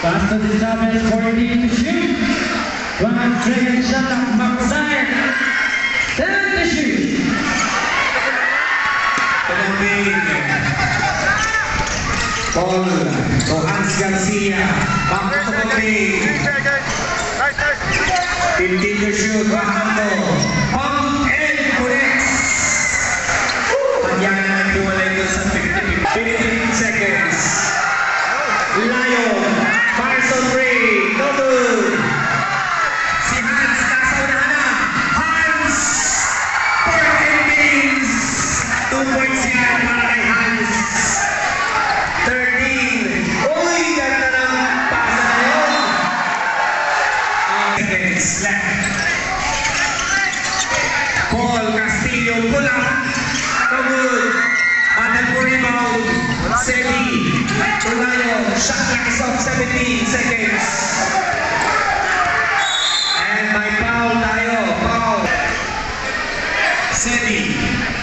to the Chavez 14 to shoot. One second shot of Maksay. Ten to shoot. Tumating. Paul Johans Garcia. Back to tumating. 15 to shoot. Bahambo. Pump Paul Castillo pull out. Shot 17 seconds. And by Paul Tayo, Paul. Sebi.